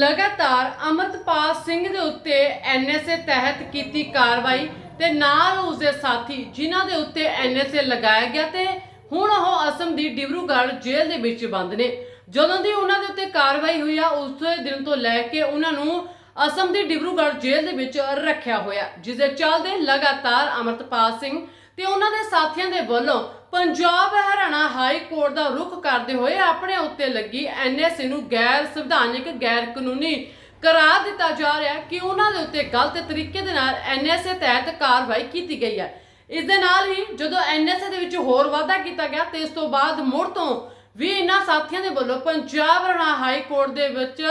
ਲਗਾਤਾਰ ਅਮਰਤਪਾਲ ਸਿੰਘ ਦੇ ਉੱਤੇ ਐਨਐਸਏ ਤਹਿਤ ਕੀਤੀ ਕਾਰਵਾਈ ਤੇ ਨਾਲ ਉਸਦੇ ਸਾਥੀ ਜਿਨ੍ਹਾਂ ਦੇ ਉੱਤੇ ਐਨਐਸਏ ਲਗਾਇਆ ਗਿਆ ਤੇ ਹੁਣ ਉਹ ਅਸਮ ਦੀ ਡਿਬਰੂਗੜ੍ਹ ਜੇਲ੍ਹ ਦੇ ਵਿੱਚ ਬੰਦ ਨੇ। ਜਦੋਂ ਦੀ ਉਹਨਾਂ ਦੇ ਉੱਤੇ ਕਾਰਵਾਈ ਹੋਈ ਆ, ਉਸ ਦਿਨ ਤੋਂ ਲੈ ਕੇ ਉਹਨਾਂ ਨੂੰ ਅਸਮ ਦੀ ਡਿਬਰੂਗੜ੍ਹ ਜੇਲ੍ਹ ਦੇ ਵਿੱਚ ਰੱਖਿਆ ਹੋਇਆ, ਜਿਸ ਦੇ ਚੱਲਦੇ ਲਗਾਤਾਰ ਅਮਰਤਪਾਲ ਸਿੰਘ ਤੇ ਉਹਨਾਂ ਦੇ ਸਾਥੀਆਂ ਦੇ ਵੱਲੋਂ ਪੰਜਾਬ ਹਰਿਆਣਾ ਹਾਈ ਕੋਰਟ ਦਾ ਰੁਖ ਕਰਦੇ ਹੋਏ ਆਪਣੇ ਉੱਤੇ ਲੱਗੀ ਐਨਐਸਏ ਨੂੰ ਗੈਰ ਸੰਵਿਧਾਨਿਕ, ਗੈਰ ਕਾਨੂੰਨੀ ਕਰਾਰ ਦਿੱਤਾ ਜਾ ਰਿਹਾ ਕਿ ਉਹਨਾਂ ਦੇ ਉੱਤੇ ਗਲਤ ਤਰੀਕੇ ਦੇ ਨਾਲ ਐਨਐਸਏ ਤਹਿਤ ਕਾਰਵਾਈ ਕੀਤੀ ਗਈ ਹੈ। ਇਸ ਦੇ ਨਾਲ ਹੀ ਜਦੋਂ ਐਨਐਸਏ ਦੇ ਵਿੱਚ ਹੋਰ ਵਾਧਾ ਕੀਤਾ ਗਿਆ ਤੇ ਇਸ ਤੋਂ ਬਾਅਦ ਮੁੜ ਤੋਂ ਵੀ ਇਹਨਾਂ ਸਾਥੀਆਂ ਦੇ ਵੱਲੋਂ ਪੰਜਾਬ ਹਰਿਆਣਾ ਹਾਈ ਕੋਰਟ ਦੇ ਵਿੱਚ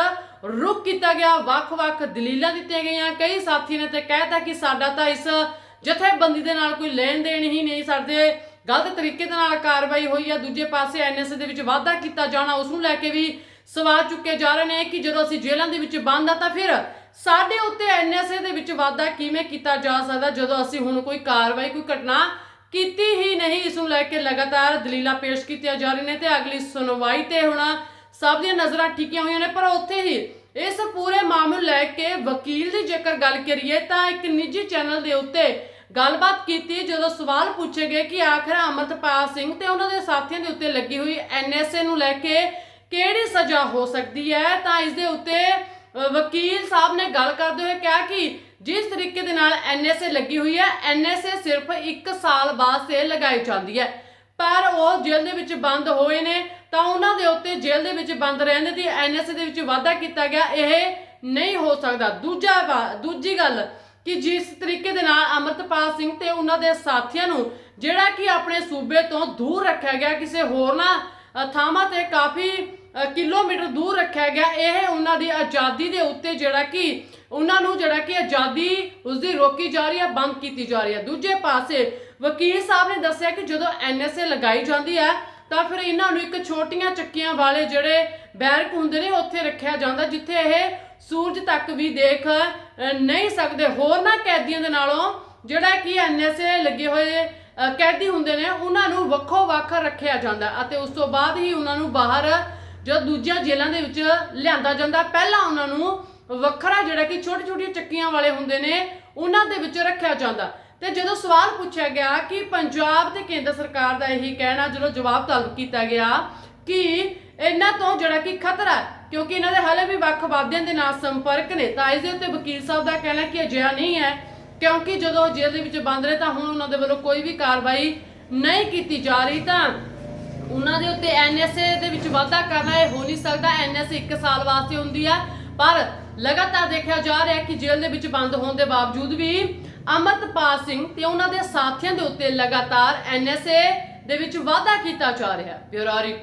ਰੁਕ ਕੀਤਾ ਗਿਆ। ਵੱਖ-ਵੱਖ ਦਲੀਲਾਂ ਦਿੱਤੀਆਂ ਗਈਆਂ। ਕਈ ਸਾਥੀ ਨੇ ਤੇ ਕਹਿਤਾ ਕਿ ਸਾਡਾ ਤਾਂ ਇਸ ਜਥੇਬੰਦੀ ਦੇ ਨਾਲ ਕੋਈ ਲੈਣ ਦੇਣ ਹੀ ਨਹੀਂ ਸਾਡੇ ਗਲਤ ਤਰੀਕੇ ਦੇ ਨਾਲ ਕਾਰਵਾਈ ਹੋਈ ਆ, ਦੂਜੇ ਪਾਸੇ ਐਨਐਸਏ ਦੇ ਵਿੱਚ ਵਾਧਾ ਕੀਤਾ ਜਾਣਾ ਉਸ ਨੂੰ ਲੈ ਕੇ ਵੀ ਸਵਾਲ ਚੁੱਕੇ ਜਾ ਰਹੇ ਨੇ ਕਿ ਜਦੋਂ ਅਸੀਂ ਜੇਲ੍ਹਾਂ ਦੇ ਵਿੱਚ ਬੰਦ ਆ ਤਾਂ ਫਿਰ ਸਾਡੇ ਉੱਤੇ ਐਨਐਸਏ ਦੇ ਵਿੱਚ ਵਾਧਾ ਕਿਵੇਂ ਕੀਤਾ ਜਾ ਸਕਦਾ, ਜਦੋਂ ਅਸੀਂ ਹੁਣ ਕੋਈ ਕਾਰਵਾਈ, ਕੋਈ ਘਟਨਾ ਕੀਤੀ ਹੀ ਨਹੀਂ ਇਸ ਨੂੰ ਲੈ ਕੇ ਲਗਾਤਾਰ ਦਲੀਲਾਂ ਪੇਸ਼ ਕੀਤੀਆਂ ਜਾ ਰਹੀਆਂ ਨੇ ਤੇ ਅਗਲੀ ਸੁਣਵਾਈ ਤੇ ਹੁਣ ਸਭ ਦੀਆਂ ਨਜ਼ਰਾਂ ਟਿਕੀਆਂ ਹੋਈਆਂ ਨੇ, ਪਰ ਉੱਥੇ ਹੀ ਇਸ ਪੂਰੇ ਮਾਮਲੇ ਨੂੰ ਲੈ ਕੇ ਵਕੀਲ ਦੀ ਜੇਕਰ ਗੱਲ ਕਰੀਏ ਤਾਂ ਇੱਕ ਨਿੱਜੀ ਚੈਨਲ ਦੇ ਉੱਤੇ ਗੱਲਬਾਤ ਕੀਤੀ ਜਦੋਂ ਸਵਾਲ ਪੁੱਛੇ ਗਏ ਕਿ ਆਖਰ ਅਮਰਤਪਾਲ ਸਿੰਘ ਤੇ ਉਹਨਾਂ ਦੇ ਸਾਥੀਆਂ ਦੇ ਉੱਤੇ ਲੱਗੀ ਹੋਈ ਐਨਐਸਏ ਨੂੰ ਲੈ ਕੇ ਕਿਹੜੀ ਸਜ਼ਾ ਹੋ ਸਕਦੀ ਹੈ, ਤਾਂ ਇਸ ਦੇ ਉੱਤੇ ਵਕੀਲ ਸਾਹਿਬ ਨੇ ਗੱਲ ਕਰਦੇ ਹੋਏ ਕਿਹਾ ਕਿ ਜਿਸ ਤਰੀਕੇ ਦੇ ਨਾਲ ਐਨਐਸਏ ਲੱਗੀ ਹੋਈ ਹੈ ਐਨਐਸਏ ਸਿਰਫ 1 ਸਾਲ ਬਾਅਦ ਵਾਸਤੇ ਲਗਾਈ ਜਾਂਦੀ ਹੈ, ਪਰ ਉਹ ਜੇਲ੍ਹ ਦੇ ਵਿੱਚ ਬੰਦ ਹੋਏ ਨੇ, ਤਾਂ ਉਹਨਾਂ ਦੇ ਉੱਤੇ ਜੇਲ੍ਹ ਦੇ ਵਿੱਚ ਬੰਦ ਰਹਿਣ ਦੀ ਐਨਐਸਏ ਦੇ ਵਿੱਚ ਵਾਅਦਾ ਕੀਤਾ ਗਿਆ, ਇਹ ਨਹੀਂ ਹੋ ਸਕਦਾ। ਦੂਜਾ ਦੂਜੀ ਗੱਲ ਕਿ ਜਿਸ ਤਰੀਕੇ ਦੇ ਨਾਲ ਅਮਰਤਪਾਲ ਸਿੰਘ ਤੇ ਉਹਨਾਂ ਦੇ ਸਾਥੀਆਂ ਨੂੰ ਜਿਹੜਾ ਕਿ ਆਪਣੇ ਸੂਬੇ ਤੋਂ ਦੂਰ ਰੱਖਿਆ ਗਿਆ, ਕਿਸੇ ਹੋਰ ਨਾ ਥਾਵਾਂ ਤੇ ਕਾਫੀ ਕਿਲੋਮੀਟਰ ਦੂਰ ਰੱਖਿਆ ਗਿਆ, ਇਹ ਉਹਨਾਂ ਦੀ ਆਜ਼ਾਦੀ ਦੇ ਉੱਤੇ ਜਿਹੜਾ ਕਿ ਉਹਨਾਂ ਨੂੰ ਜਿਹੜਾ ਕਿ ਆਜ਼ਾਦੀ ਉਸਦੀ ਰੋਕੀ ਜਾ ਰਹੀ ਹੈ ਬੰਦ ਕੀਤੀ ਜਾ ਰਹੀ ਹੈ ਦੂਜੇ ਪਾਸੇ ਵਕੀਲ ਸਾਹਿਬ ਨੇ ਦੱਸਿਆ ਕਿ ਜਦੋਂ ਐਨਐਸਏ ਲਗਾਈ ਜਾਂਦੀ ਹੈ ਤਾਂ ਫਿਰ ਇਹਨਾਂ ਨੂੰ ਇੱਕ ਛੋਟੀਆਂ ਚੱਕੀਆਂ ਵਾਲੇ ਜਿਹੜੇ ਬੈਰਕ ਹੁੰਦੇ ਨੇ, ਉੱਥੇ ਰੱਖਿਆ ਜਾਂਦਾ, ਜਿੱਥੇ ਇਹ ਸੂਰਜ ਤੱਕ ਵੀ ਦੇਖ ਨਹੀਂ ਸਕਦੇ। ਹੋਰ ਨਾ ਕੈਦੀਆਂ ਦੇ ਨਾਲੋਂ ਜਿਹੜਾ ਕਿ ਐਨਐਸਏ ਲੱਗੇ ਹੋਏ ਕੈਦੀ ਹੁੰਦੇ ਨੇ, ਉਹਨਾਂ ਨੂੰ ਵੱਖੋ ਵੱਖ ਰੱਖਿਆ ਜਾਂਦਾ ਅਤੇ ਉਸ ਤੋਂ ਬਾਅਦ ਹੀ ਉਹਨਾਂ ਨੂੰ ਬਾਹਰ, ਜੋ ਦੂਜੀਆਂ ਜੇਲ੍ਹਾਂ ਦੇ ਵਿੱਚ ਲਿਆਂਦਾ ਜਾਂਦਾ। ਪਹਿਲਾਂ ਉਹਨਾਂ ਨੂੰ ਵੱਖਰਾ ਜਿਹੜਾ ਕਿ ਛੋਟੀ ਛੋਟੀਆਂ ਚੱਕੀਆਂ ਵਾਲੇ ਹੁੰਦੇ ਨੇ, ਉਹਨਾਂ ਦੇ ਵਿੱਚ ਰੱਖਿਆ ਜਾਂਦਾ। ਤੇ ਜਦੋਂ ਸਵਾਲ ਪੁੱਛਿਆ ਗਿਆ ਕਿ ਪੰਜਾਬ ਤੇ ਕੇਂਦਰ ਸਰਕਾਰ ਦਾ ਇਹੀ ਕਹਿਣਾ, ਜਦੋਂ ਜਵਾਬ ਤਲਬ ਕੀਤਾ ਗਿਆ ਕਿ ਇਹਨਾਂ ਤੋਂ ਜਿਹੜਾ ਕਿ ਖਤਰਾ ਕਿਉਂਕਿ ਇਹਨਾਂ ਦੇ ਹਲੇ ਵੀ ਵੱਖ ਵਾਦਿਆਂ ਦੇ ਨਾਲ ਸੰਪਰਕ ਨੇ, ਤਾਂ ਇਸ ਦੇ ਉੱਤੇ ਵਕੀਲ ਸਾਹਿਬ ਦਾ ਕਹਿਣਾ ਕਿ ਅਜਿਹਾ ਨਹੀਂ ਹੈ, ਕਿਉਂਕਿ ਜਦੋਂ ਜੇਲ੍ਹ ਦੇ ਵਿੱਚ ਬੰਦ ਰਹੇ ਤਾਂ ਹੁਣ ਉਹਨਾਂ ਦੇ ਵੱਲੋਂ ਕੋਈ ਵੀ ਕਾਰਵਾਈ ਨਹੀਂ ਕੀਤੀ ਜਾ ਰਹੀ, ਤਾਂ ਉਹਨਾਂ ਦੇ ਉੱਤੇ ਐਨਐਸਏ ਦੇ ਵਿੱਚ ਵਾਧਾ ਕਰਨਾ ਇਹ ਹੋ ਨਹੀਂ ਸਕਦਾ ਐਨਐਸਏ 1 ਸਾਲ ਵਾਸਤੇ ਹੁੰਦੀ ਆ, ਪਰ ਲਗਾਤਾਰ ਦੇਖਿਆ ਜਾ ਰਿਹਾ ਕਿ ਜੇਲ੍ਹ ਦੇ ਵਿੱਚ ਬੰਦ ਹੋਣ ਦੇ ਬਾਵਜੂਦ ਵੀ ਅਮਰਤਪਾਲ ਸਿੰਘ ਤੇ ਉਹਨਾਂ ਦੇ ਸਾਥੀਆਂ ਦੇ ਉੱਤੇ ਲਗਾਤਾਰ ਐਨਐਸਏ ਦੇ ਵਿੱਚ ਵਾਧਾ ਕੀਤਾ ਜਾ ਰਿਹਾ ਹੈ। ਬਿਊਰੋ